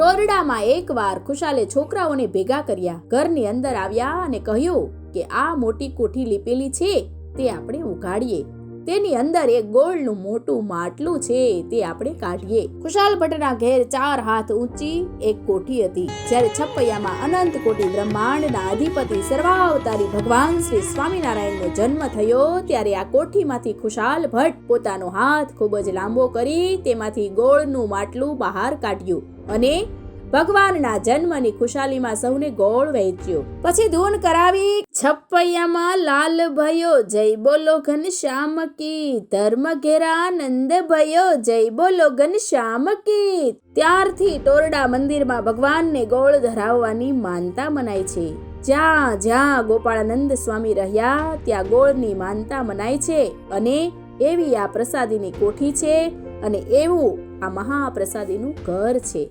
ટોરડામાં એકવાર ખુશાલે છોકરાઓને ભેગા કર્યા. ઘરની અંદર આવ્યા અને કહ્યું કે આ મોટી કોઠી લીપેલી છે, તે આપણે ઉઘાડીએ. તેની અંદર એક ગોળનું મોટું માટલું છે, તે આપણે કાઢીએ. ખુશાલ ભટ્ટના ઘેર ચાર હાથ ઊંચી એક કોઠી હતી, જ્યારે છપૈયામાં અનંત કોટી બ્રહ્માંડના અધિપતિ સર્વાવતારી ભગવાન શ્રી સ્વામિનારાયણનો જન્મ થયો, ત્યારે આ કોઠીમાંથી ખુશાલ ભટ્ટ પોતાનો હાથ ખૂબ જ લાંબો કરી તેમાંથી ગોળનું માટલું બહાર કાઢ્યું અને ભગવાનના જન્મની ખુશાલીમાં સૌને ગોળ વહેંચ્યો. પછી ધૂન કરાવી છપૈયામાં લાલ ભયો, જય બોલો ઘનશ્યામ કી. ધર્મ ઘેરાનંદ ભયો, જય બોલો ઘનશ્યામ કી. ત્યારથી ટોરડા મંદિરમાં ભગવાનને ગોળ ધરાવવાની માનતા મનાય છે. જ્યાં જ્યાં ગોપાળાનંદ સ્વામી રહ્યા, ત્યાં ગોળની માનતા મનાય છે અને એવી આ પ્રસાદીની કોઠી છે અને એવું આ મહાપ્રસાદીનું ઘર છે.